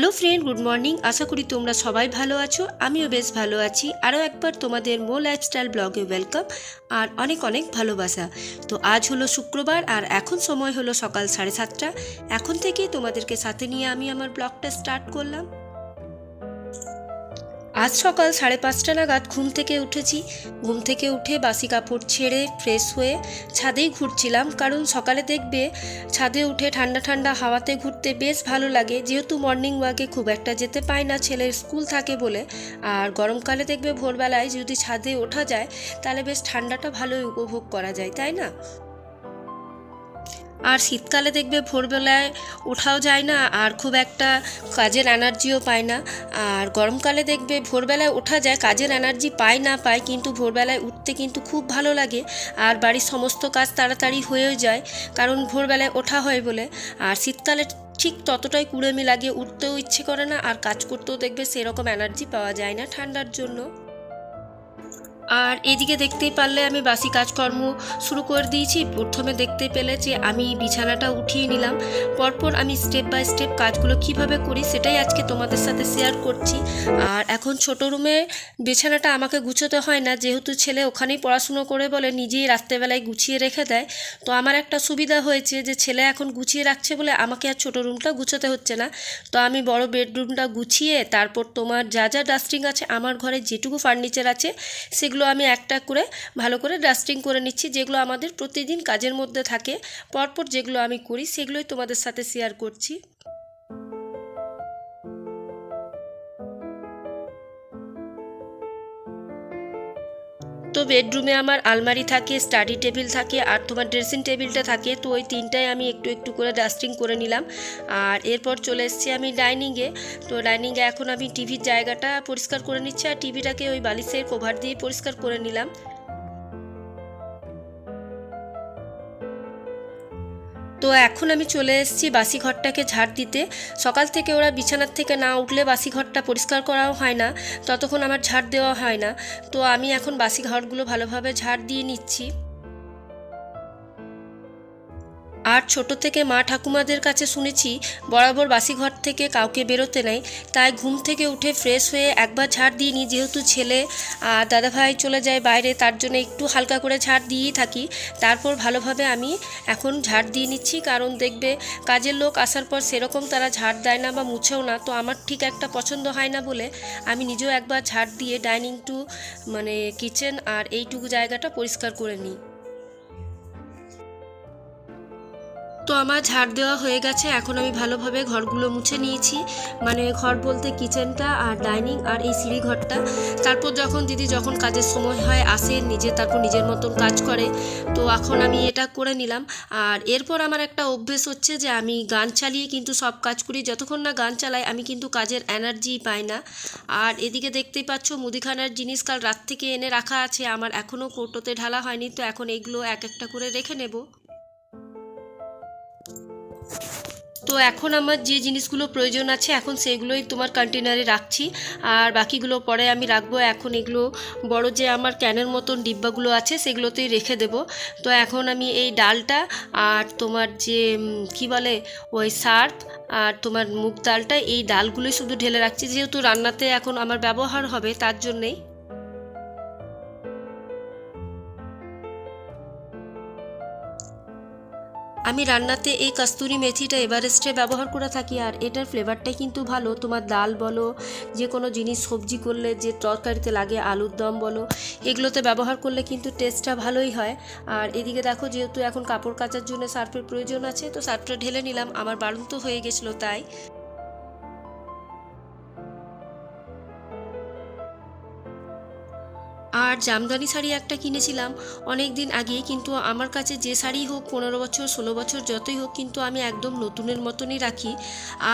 Hello friend, good morning. আশা করি তোমরা সবাই ভালো আছো, আমিও বেশ ভালো আছি। আরও একবার তোমাদের মো লাইফস্টাইল ব্লগে ওয়েলকাম আর অনেক অনেক ভালোবাসা। তো আজ হলো শুক্রবার আর এখন সময় হলো সকাল সাড়ে সাতটা। এখন থেকেই তোমাদেরকে সাথে নিয়ে আমি আমার ব্লগটা স্টার্ট করলাম। আজ সকাল সাড়ে পাঁচটা নাগাদ ঘুম থেকে উঠেছি। ঘুম থেকে উঠে বাসি কাপড় ছেড়ে ফ্রেশ হয়ে ছাদেই ঘুরছিলাম, কারণ সকালে দেখবে ছাদে উঠে ঠান্ডা ঠান্ডা হাওয়াতে ঘুরতে বেশ ভালো লাগে। যেহেতু মর্নিং ওয়াকে খুব একটা যেতে পায় না, ছেলের স্কুল থাকে বলে। আর গরমকালে দেখবে ভোরবেলায় যদি ছাদে ওঠা যায়, তাহলে বেশ ঠান্ডাটা ভালোই উপভোগ করা যায়, তাই না? আর শীতকালে দেখবে ভোরবেলায় ওঠাও যায় না, আর খুব একটা কাজের এনার্জিও পায় না। আর গরমকালে দেখবে ভোরবেলায় ওঠা যায়, কাজের এনার্জি পায় না পায়, কিন্তু ভোরবেলায় উঠতে কিন্তু খুব ভালো লাগে। আর বাড়ির সমস্ত কাজ তাড়াতাড়ি হয়েও যায়, কারণ ভোরবেলায় ওঠা হয় বলে। আর শীতকালে ঠিক ততটাই কুড়েমি লাগে, উঠতেও ইচ্ছে করে না, আর কাজ করতেও দেখবে সেরকম এনার্জি পাওয়া যায় না ঠান্ডার জন্য। আর এদিকে দেখতেই পারলে আমি বাসি কাজকর্ম শুরু করে দিয়েছি। প্রথমে দেখতে পেলে যে আমি বিছানাটা উঠিয়ে নিলাম। পরপর আমি স্টেপ বাই স্টেপ কাজগুলো কীভাবে করি সেটাই আজকে তোমাদের সাথে শেয়ার করছি। আর এখন ছোট রুমে বিছানাটা আমাকে গুছোতে হয় না। যেহেতু ছেলে ওখানেই পড়াশুনো করে বলে নিজেই রাত্রেবেলায় গুছিয়ে রেখে দেয়। তো আমার একটা সুবিধা হয়েছে যে ছেলে এখন গুছিয়ে রাখছে বলে আমাকে আর ছোট রুমটা গুছোতে হচ্ছে না। তো আমি বড় বেডরুমটা গুছিয়ে তারপর তোমার যা যা ডাস্টিং আছে আমার ঘরে যেটুকু ফার্নিচার আছে সেগুলো আমি একটা করে ভালো করে ডাস্টিং করে নিচ্ছি, যেগুলো আমাদের প্রতিদিন কাজের মধ্যে থাকে। পরপর যেগুলো আমি করি, সেগুলোই তোমাদের সাথে শেয়ার করছি। তো বেডরুমে আমার আলমারি থাকে, স্টাডি টেবিল থাকে আর তোমার ড্রেসিং টেবিলটা থাকে, তো ওই তিনটায় আমি একটু একটু করে ডাস্টিং করে নিলাম। আর এরপর চলে এসেছি আমি ডাইনিংয়ে। তো ডাইনিংয়ে এখন আমি টিভির জায়গাটা পরিষ্কার করে নিচ্ছি আর টিভিটাকে ওই বালিশের কভার দিয়ে পরিষ্কার করে নিলাম। তো এখন আমি চলে এসেছি বাসি ঘরটাকে ঝাড় দিতে। সকাল থেকে ওরা বিছানার থেকে না উঠলে বাসি ঘরটা পরিষ্কার করাও হয় না, ততক্ষণ আমার ঝাড় দেওয়া হয় না। তো আমি এখন বাসি ঘরগুলো ভালোভাবে ঝাড় দিয়ে নিচ্ছি। আর ছোট থেকে মা ঠাকুমাদের কাছে শুনেছি, বরাবর বাসি ঘর থেকে কাউকে বেরোতে নেই। তাই ঘুম থেকে উঠে ফ্রেশ হয়ে একবার ঝাড় দিয়ে নিই যেহেতু ছেলে, আর দাদাভাই চলে যায় বাইরে, তার জন্য একটু হালকা করে ঝাড় দিয়েই থাকি। তারপর ভালোভাবে আমি এখন ঝাড় দিয়ে নিচ্ছি, কারণ দেখবে কাজের লোক আসার পর সেরকম তারা ঝাড় দেয় না বা মুছেও না। তো আমার ঠিক একটা পছন্দ হয় না বলে আমি নিজেও একবার ঝাড় দিয়ে ডাইনিং টু মানে কিচেন আর এইটুকু জায়গাটা পরিষ্কার করে নিই। তো আমার ঝাড় দেওয়া হয়ে গেছে। এখন আমি ভালোভাবে ঘরগুলো মুছে নিয়েছি। মানে ঘর বলতে কিচেনটা আর ডাইনিং আর এই সিঁড়ি ঘরটা। তারপর যখন দিদি যখন কাজের সময় হয়, আসে, নিজে তারপর নিজের মতন কাজ করে। তো এখন আমি এটা করে নিলাম। আর এরপর আমার একটা অভ্যেস হচ্ছে যে আমি গান চালিয়ে কিন্তু সব কাজ করি। যতক্ষণ না গান চালাই, আমি কিন্তু কাজের এনার্জি পাই না। আর এদিকে দেখতেই পাচ্ছ মুদিখানার জিনিস কাল রাত থেকে এনে রাখা আছে। আমার এখনও কৌটোতে ঢালা হয়নি, তো এখন এইগুলো এক একটা করে রেখে নেব। তো এখন আমার যে জিনিসগুলো প্রয়োজন আছে, এখন সেগুলোই তোমার কন্টেনারে রাখছি। আর বাকিগুলো পরে আমি রাখব। এখন এগুলো বড় যে আমার ক্যানের মতন ডিব্বাগুলো আছে, সেগুলোতেই রেখে দেব। তো এখন আমি এই ডালটা আর তোমার যে কি বলে, ওই সার্ফ আর তোমার মুগ ডালটা, এই ডালগুলোই শুধু ঢেলে রাখছি। যেহেতু রান্নাতে এখন আমার ব্যবহার হবে, তার জন্যেই। আমি রান্নাতে এই কস্তুরি মেথিটা এভারেস্টে ব্যবহার করে থাকি আর এটার ফ্লেভারটাই কিন্তু ভালো। তোমার ডাল বলো, যে কোনো জিনিস সবজি করলে যে তরকারিতে লাগে আলুর দম বলো, এগুলোতে ব্যবহার করলে কিন্তু টেস্টটা ভালোই হয়। আর এদিকে দেখো যেহেতু এখন কাপড় কাচার জন্য সার্ফের প্রয়োজন আছে, তো সার্ফটা ঢেলে নিলাম। আমার বাড়ন্ত হয়ে গেছিল, তাই। জামদানি শাড়ি একটা কিনেছিলাম। অনেক দিন আগে কিন্তু আমার কাছে যে শাড়ি হোক, পনেরো বছর, ষোলো বছর যতই হোক কিন্তু আমি একদম নতুনের মতনই রাখি।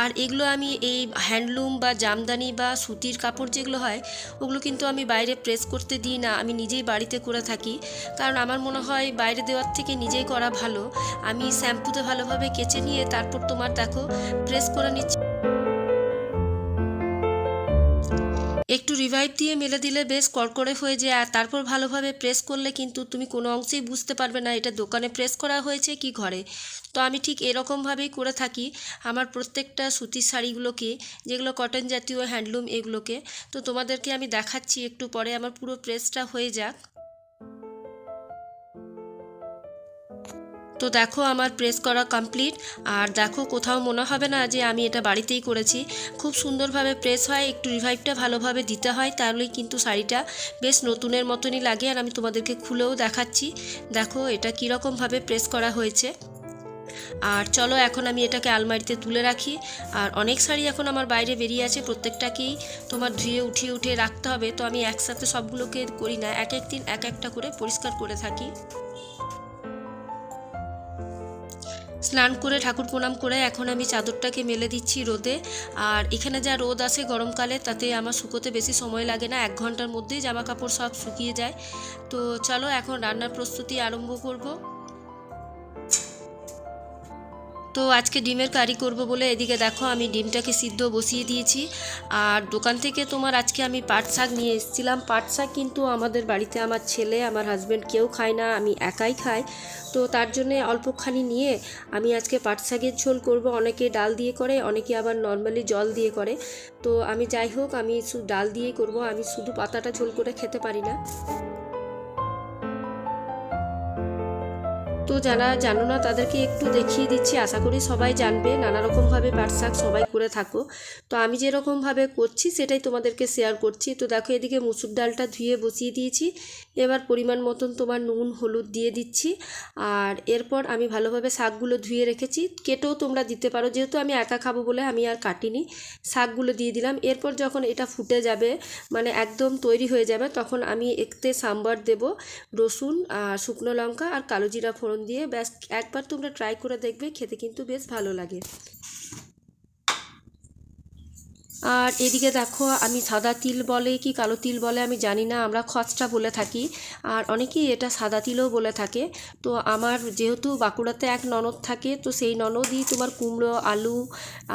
আর এগুলো আমি এই হ্যান্ডলুম বা জামদানি বা সুতির কাপড় যেগুলো হয়, ওগুলো কিন্তু আমি বাইরে প্রেস করতে দিই না। আমি নিজেই বাড়িতে করে থাকি। কারণ আমার মনে হয় বাইরে দেওয়ার থেকে নিজেই করা ভালো। আমি শ্যাম্পুতে ভালোভাবে কেচে নিয়ে তারপর তোমার দেখো, প্রেস করে নিচ্ছি। একটু রিভাইভ দিয়ে মেলে দিলে বেশ কড়কড়ে হয়ে যায়, আর তারপর ভালোভাবে প্রেস করলে কিন্তু তুমি কোনো অংশেই বুঝতে পারবে না এটা দোকানে প্রেস করা হয়েছে কি ঘরে। তো আমি ঠিক এরকমভাবেই করে থাকি আমার প্রত্যেকটা সুতির শাড়িগুলোকে, যেগুলো কটন জাতীয় হ্যান্ডলুম এগুলোকে। তো তোমাদেরকে আমি দেখাচ্ছি একটু পরে, আমার পুরো প্রেসটা হয়ে যাক। তো দেখো আমার প্রেস করা কমপ্লিট আর দেখো কোথাও মনে হবে না যে আমি এটা বাড়িতেই করেছি। খুব সুন্দরভাবে প্রেস হয়, একটু রিভাইভটা ভালোভাবে দিতে হয়, তাহলেই কিন্তু শাড়িটা বেশ নতুনের মতনই লাগে। আর আমি তোমাদেরকে খুলেও দেখাচ্ছি। দেখো এটা কীরকমভাবে প্রেস করা হয়েছে। আর চলো এখন আমি এটাকে আলমারিতে তুলে রাখি। আর অনেক শাড়ি এখন আমার বাইরে বেরিয়ে আছে, প্রত্যেকটাকেই তোমার ধুয়ে উঠিয়ে উঠিয়ে রাখতে হবে। তো আমি একসাথে সবগুলোকে করি না, এক এক দিন এক একটা করে পরিষ্কার করে থাকি। স্নান করে, ঠাকুর প্রণাম করে এখন আমি চাদরটাকে মেলে দিচ্ছি রোদে। আর এখানে যা রোদ আসে গরমকালে, তাতে আমার শুকোতে বেশি সময় লাগে না। এক ঘণ্টার মধ্যেই জামা কাপড় সব শুকিয়ে যায়। তো চলো এখন রান্নার প্রস্তুতি আরম্ভ করব। তো আজকে ডিমের কারি করব বলে এদিকে দেখো আমি ডিমটাকে সিদ্ধ বসিয়ে দিয়েছি। আর দোকান থেকে তোমার আজকে আমি পাট শাক নিয়ে এসেছিলাম। পাট শাক কিন্তু আমাদের বাড়িতে আমার ছেলে, আমার হাজব্যান্ড কেউ খায় না, আমি একাই খাই। তো তার জন্যে অল্পখানি নিয়ে আমি আজকে পাট শাকের ঝোল করব। অনেকে ডাল দিয়ে করে, অনেকে আবার নর্মালি জল দিয়ে করে। তো আমি যাই হোক, আমি ডাল দিয়েই করব। আমি শুধু পাতাটা ঝোল করে খেতে পারি না। তো যারা জানো না, তাদেরকে একটু দেখিয়ে দিচ্ছি। আশা করি সবাই জানবে নানা রকমভাবে পাট শাক সবাই করে থাকো। তো আমি যেরকমভাবে করছি, সেটাই তোমাদেরকে শেয়ার করছি। তো দেখো, এদিকে মুসুর ডালটা ধুয়ে বসিয়ে দিয়েছি। এবার পরিমাণ মতন তোমার নুন, হলুদ দিয়ে দিচ্ছি। আর এরপর আমি ভালোভাবে শাকগুলো ধুয়ে রেখেছি। কেটেও তোমরা দিতে পারো। যেহেতু আমি একা খাব বলে আমি আর কাটিনি, শাকগুলো দিয়ে দিলাম। এরপর যখন এটা ফুটে যাবে মানে একদম তৈরি হয়ে যাবে, তখন আমি একতে সাম্বার দেব, রসুন আর শুকনো লঙ্কা আর কালো জিরা ফোড়ন দিয়ে ব্যাস একবার তোমরা ট্রাই করে দেখবে খেতে কিন্তু বেশ ভালো লাগে। আর এদিকে দেখো, আমি সাদা তিল বলে কি কালো তিল বলে আমি জানি না, আমরা খচটা বলে থাকি। আর অনেকেই এটা সাদা তিলও বলে থাকে। তো আমার যেহেতু বাঁকুড়াতে এক ননদ থাকে, তো সেই ননদই তোমার কুমড়ো, আলু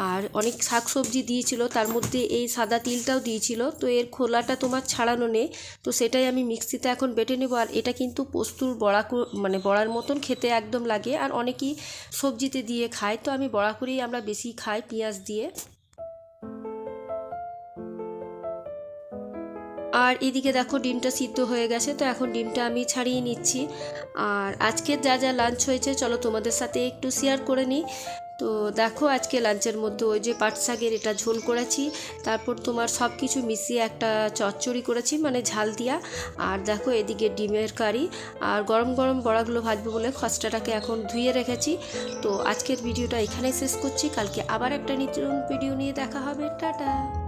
আর অনেক শাক সবজি দিয়েছিল। তার মধ্যে এই সাদা তিলটাও দিয়েছিল। তো এর খোলাটা তোমার ছাড়ানো নেই। তো সেটাই আমি মিক্সিতে এখন বেটে নেব। আর এটা কিন্তু পোস্তুর বড়া মানে বড়ার মতন খেতে একদম লাগে। আর অনেকেই সবজিতে দিয়ে খায়। তো আমি বড়া করেই আমরা বেশি খাই, পেঁয়াজ দিয়ে। আর এদিকে দেখো ডিমটা সিদ্ধ হয়ে গেছে, তো এখন ডিমটা আমি ছাড়িয়ে নিচ্ছি। আর আজকের যা যা লাঞ্চ হয়েছে, চলো তোমাদের সাথে একটু শেয়ার করে নিই। তো দেখো আজকে লাঞ্চের মধ্যে ওই যে পাট শাকের এটা ঝোল করেছি, তারপর তোমার সব কিছু মিশিয়ে একটা চচ্চড়ি করেছি মানে ঝাল দিয়া। আর দেখো এদিকে ডিমের কারি, আর গরম গরম বড়াগুলো ভাজবো বলে খসটাটাকে এখন ধুয়ে রেখেছি। তো আজকের ভিডিওটা এখানেই শেষ করছি, কালকে আবার একটা নতুন ভিডিও নিয়ে দেখা হবে। টাটা!